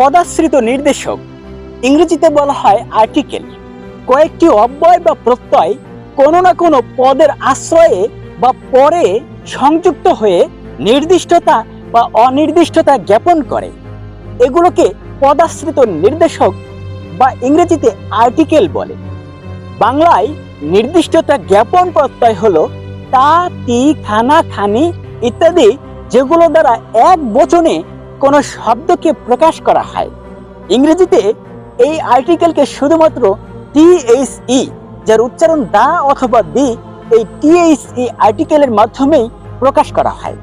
পদাশ্রিত নির্দেশক। ইংরেজিতে বলা হয় আর্টিকেল কয়েকটি অব্যয় বা প্রত্যয় কোনো না কোনো পদের আশ্রয়ে বা পরে সংযুক্ত হয়ে নির্দিষ্টতা বা অনির্দিষ্টতা জ্ঞাপন করে। এগুলোকে পদাশ্রিত নির্দেশক বা ইংরেজিতে আর্টিকেল বলে। বাংলায় নির্দিষ্টতা জ্ঞাপন প্রত্যয় হলো তা, তি, খানা, খানি ইত্যাদি যেগুলো দ্বারা এক বচনে কোনো শব্দকে প্রকাশ করা হয়। ইংরেজিতে এই আর্টিকেলকে শুধুমাত্র টিএইচই যার উচ্চারণ দা অথবা দি, এই টিএইচই আর্টিকেলের মাধ্যমেই প্রকাশ করা হয়।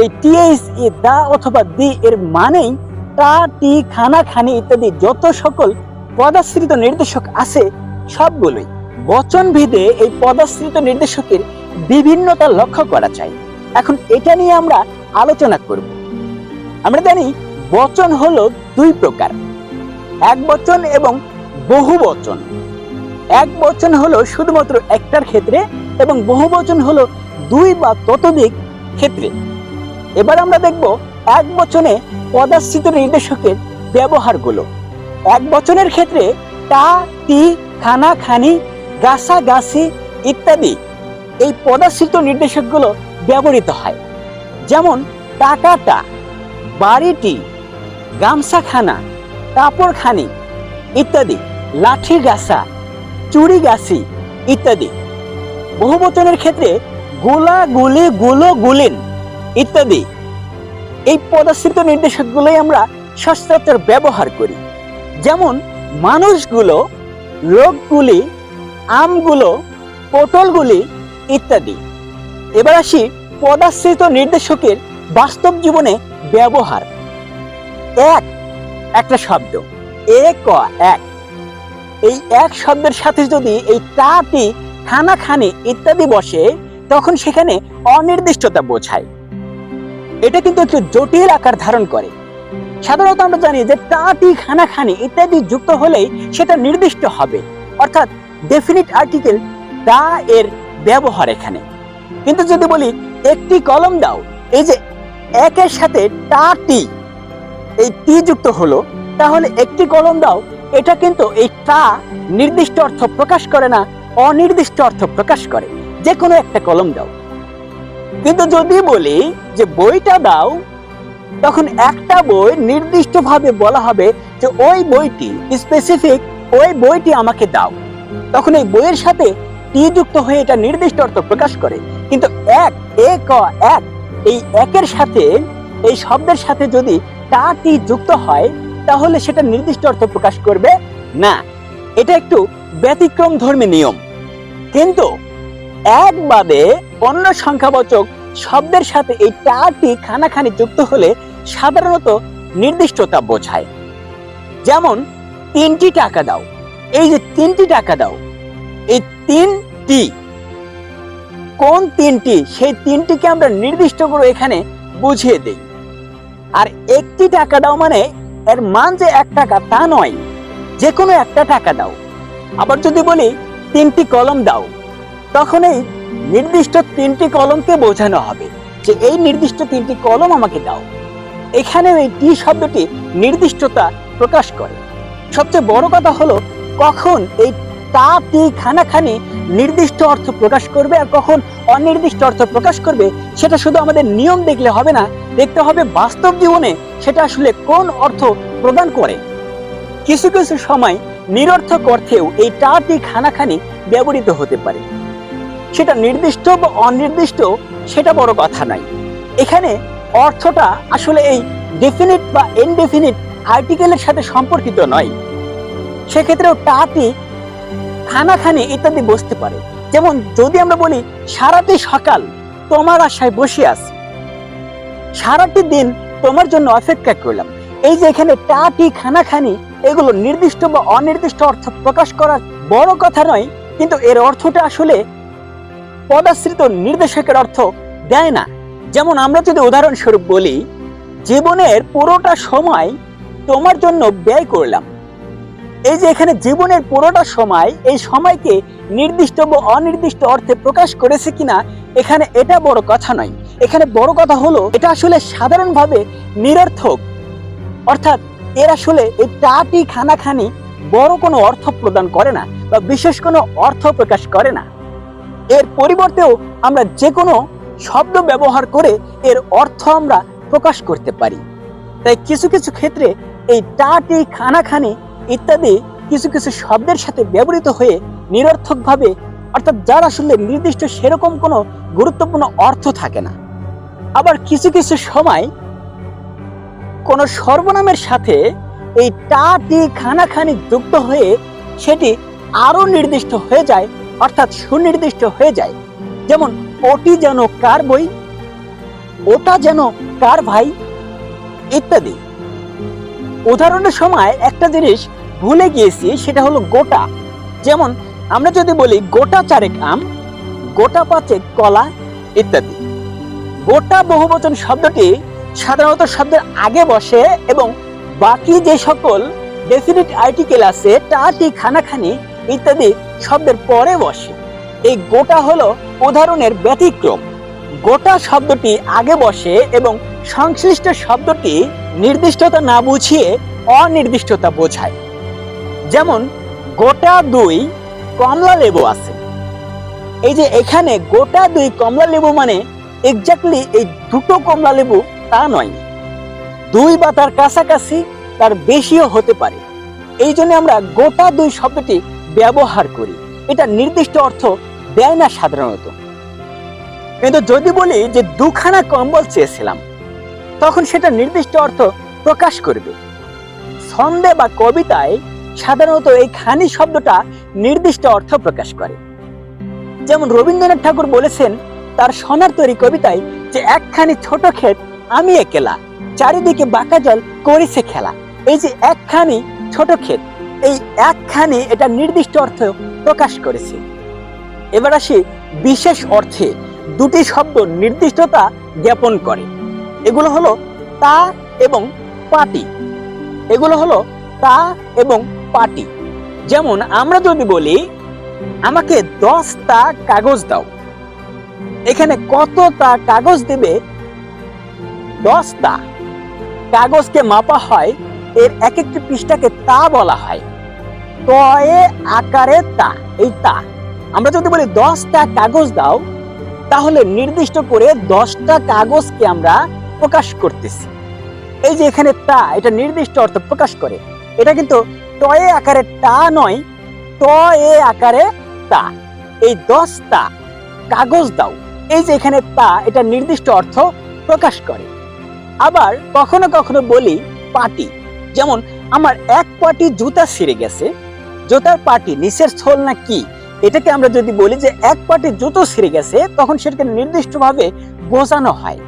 এই টিএইচই দা অথবা দি এর মানেই তা, টি, খানা, খানি ইত্যাদি যত সকল পদাশ্রিত নির্দেশক আছে সবগুলোই। বচন ভেদে এই পদাশ্রিত নির্দেশকের বিভিন্নতা লক্ষ্য করা যায়। এখন এটা নিয়ে আমরা আলোচনা করব। আমরা জানি বচন হলো দুই প্রকার, এক বচন এবং বহু বচন। এক বচন হলো শুধুমাত্র একটার ক্ষেত্রে এবং বহু বচন হলো দুই বা ততোধিক ক্ষেত্রে। এবার আমরা দেখব এক বচনে পদাশ্রিত নির্দেশকের ব্যবহারগুলো। এক বচনের ক্ষেত্রে তা, তি, খানা, খানি, গাছা, গাছি ইত্যাদি এই পদাশ্রিত নির্দেশকগুলো ব্যবহৃত হয়। যেমন টাকাটা বাড়িটি, গামছাখানা, কাপড়খানি ইত্যাদি লাঠি গাছা চুড়ি গাছি ইত্যাদি বহুবচনের ক্ষেত্রে গোলা গুলি গুলো গুলিন ইত্যাদি। এই পদাশ্রিত নির্দেশকগুলোই আমরা সচরাচর ব্যবহার করি। যেমন মানুষগুলো লোকগুলি আমগুলো, পটলগুলি ইত্যাদি। এবার আসি পদাশ্রিত নির্দেশকের বাস্তব জীবনে ব্যবহার। এক, একটা শব্দ। এ, ক, এক। এই এক শব্দের সাথে যদি এই টাটি খানা খানি ইত্যাদি বসে, তখন সেখানে অনির্দিষ্টতা বোঝায়। এটা কিন্তু একটু জটিল আকার ধারণ করে। সাধারণত আমরা জানি যে টাটি খানা খানি ইত্যাদি যুক্ত হলেই সেটা নির্দিষ্ট হবে। অর্থাৎ ডেফিনিট আর্টিকেল তা এর ব্যবহার এখানে। কিন্তু যদি বলি একটি কলম দাও, এই যে একের সাথে টা টি। এই টি যুক্ত হলো, তাহলে একটি কলম দাও। এটা কিন্তু এই টা নির্দিষ্ট অর্থ প্রকাশ করে না, অনির্দিষ্ট অর্থ প্রকাশ করে। যে কোনো একটা কলম দাও। কিন্তু যদি বলি যে বইটা দাও, তখন একটা বই নির্দিষ্টভাবে বলা হবে যে ওই বইটি স্পেসিফিক ওই বইটি আমাকে দাও। তখন এই বইয়ের সাথে টি যুক্ত হয়ে এটা নির্দিষ্ট অর্থ প্রকাশ করে। কিন্তু এক, এ, ক, এক এই একের সাথে, এই শব্দের সাথে যদি টা টি যুক্ত হয়, তাহলে সেটা নির্দিষ্ট অর্থ প্রকাশ করবে না। এটা একটু ব্যতিক্রম ধর্মী নিয়ম। কিন্তু এক বাদে অন্য সংখ্যাবাচক শব্দের সাথে এই টাটি খানাখানি যুক্ত হলে সাধারণত নির্দিষ্টতা বোঝায়। যেমন, তিনটি টাকা দাও। এই যে তিনটি টাকা দাও, এই তিনটি কোন তিনটি, সেই তিনটিকে আমরা নির্দিষ্ট করে এখানে বুঝিয়ে দেই। আর একটি টাকা দাও মানে এর মান যে এক টাকা তা নয় যে কোনো একটা টাকা দাও। আবার যদি বলি তিনটি কলম দাও, তখন এই নির্দিষ্ট তিনটি কলমকে বোঝানো হবে যে এই নির্দিষ্ট তিনটি কলম আমাকে দাও। এখানে এই টি শব্দটি নির্দিষ্টতা প্রকাশ করে। সবচেয়ে বড় কথা হলো কখন এই তা টি খানাখানি নির্দিষ্ট অর্থ প্রকাশ করবে আর কখন অনির্দিষ্ট অর্থ প্রকাশ করবে, সেটা শুধু আমাদের নিয়ম দেখলে হবে না, দেখতে হবে বাস্তব জীবনে সেটা আসলে কোন অর্থ প্রদান করে। কিছু কিছু সময় নিরর্থক অর্থেও এই টাটি খানাখানি ব্যবহৃত হতে পারে। সেটা নির্দিষ্ট বা অনির্দিষ্ট, সেটা বড় কথা নয়। এখানে অর্থটা আসলে এই ডেফিনিট বা ইনডেফিনিট আর্টিকেলের সাথে সম্পর্কিত নয়। সেক্ষেত্রেও টাটি খানাখানি ইত্যাদি বসতে পারে। যেমন যদি আমরা বলি, সারাটি সকাল তোমার আশায় বসে আছি। সারাটি দিন তোমার জন্য অপেক্ষা করলাম। এই যে এখানে টাটি খানাখানি, এগুলো নির্দিষ্ট বা অনির্দিষ্ট অর্থ প্রকাশ করার বড় কথা নয়, কিন্তু এর অর্থটা আসলে পদাশ্রিত নির্দেশকের অর্থ দেয় না। যেমন আমরা যদি উদাহরণস্বরূপ বলি, জীবনের পুরোটা সময় তোমার জন্য ব্যয় করলাম। এই যে এখানে জীবনের পুরোটা সময়, এই সময়কে নির্দিষ্ট বা অনির্দিষ্ট অর্থে প্রকাশ করেছে কিনা, এখানে এটা বড় কথা নয়। এখানে বড় কথা হলো, এটা আসলে সাধারণভাবে নিরর্থক। অর্থাৎ এর আসলে এই টাটি খানাখানি বড় কোনো অর্থ প্রদান করে না বা বিশেষ কোনো অর্থ প্রকাশ করে না। এর পরিবর্তেও আমরা যে কোনো শব্দ ব্যবহার করে এর অর্থ আমরা প্রকাশ করতে পারি। তাই কিছু কিছু ক্ষেত্রে এই টাটি খানাখানি ইত্যাদি কিছু কিছু শব্দের সাথে ব্যবহৃত হয়ে নিরর্থকভাবে, অর্থাৎ যার আসলে নির্দিষ্ট সেরকম কোনো গুরুত্বপূর্ণ অর্থ থাকে না। আবার কিছু কিছু সময় কোন সর্বনামের সাথে এই টাটি খানাখানি যুক্ত হয়ে সেটি আরও নির্দিষ্ট হয়ে যায়, অর্থাৎ সুনির্দিষ্ট হয়ে যায়। যেমন, ওটি যেন কার বই, ওটা যেন কার ভাই, ইত্যাদি। উদাহরণের সময় একটা জিনিস ভুলে গিয়েছি, সেটা হলো গোটা। যেমন, আমরা যদি বলি গোটা চারেক আম, গোটা পাঁচেক কলা ইত্যাদি। গোটা বহুবচন শব্দটি সাধারণত শব্দের আগে বসে এবং বাকি যে সকল ডেফিনিট আর্টিকেল আছে টাটি খানাখানি ইত্যাদি শব্দের পরে বসে। এই গোটা হলো উদাহরণের ব্যতিক্রম। গোটা শব্দটি আগে বসে এবং সংশ্লিষ্ট শব্দটি নির্দিষ্টতা না বুঝিয়ে অনির্দিষ্টতা বোঝায়। যেমন গোটা দুই কমলা লেবু আছে। এই যে এখানে গোটা দুই কমলা লেবু মানে এক্স্যাক্টলি এই দুটো কমলা লেবু তা নয়। দুই বা তার কাছাকাছি তার বেশিও হতে পারে। এই জন্য আমরা গোটা দুই শব্দটি ব্যবহার করি। এটা নির্দিষ্ট অর্থ দেয় না সাধারণত। কিন্তু যদি বলি যে দুখানা কম্বল চেয়েছিলাম, তখন সেটা নির্দিষ্ট অর্থ প্রকাশ করবে। ছন্দে বা কবিতায় সাধারণত এই খানি শব্দটা নির্দিষ্ট অর্থ প্রকাশ করে। যেমন রবীন্দ্রনাথ ঠাকুর বলেছেন, তার সোনার তৈরি কবিতায় যে একখানি ছোট ক্ষেত আমি একেলা, চারিদিকে বাঁকা জল করেছে খেলা। এই যে একখানি ছোট ক্ষেত, এই একখানি এটা নির্দিষ্ট অর্থ প্রকাশ করেছে। এবার আসি বিশেষ অর্থে দুটি শব্দ নির্দিষ্টতা জ্ঞাপন করে। এগুলো হলো তা এবং পাটি এগুলো হলো তা এবং পাটি যেমন আমরা যদি বলি, আমাকে দশটা কাগজ দাও। এখানে কতটা কাগজ দেবে? দশটা। কাগজকে মাপা হয়, এর এক একটি পৃষ্ঠাকে তা বলা হয়। তয়ে আকারে তা, এই তা। আমরা যদি বলি দশটা কাগজ দাও, তাহলে নির্দিষ্ট করে দশটা কাগজকে আমরা প্রকাশ করতেছি। এই যে এখানে তা, এটা নির্দিষ্ট অর্থ প্রকাশ করে। এটা কিন্তু টয়ে আকারে তা নয় ত এ আকারে তা। এই দশটা কাগজ দাও। এই যে এখানে তা, এটা নির্দিষ্ট অর্থ প্রকাশ করে। আবার কখনো কখনো বলি পাটি। যেমন, আমার এক পাটি জুতা ছিঁড়ে গেছে। জুতার পাটি নিচের স্থল না কি? এটাকে আমরা যদি বলি যে, এক পাটি জুতো ছিঁড়ে গেছে, তখন সেটাকে নির্দিষ্টভাবে বোঝানো হয়।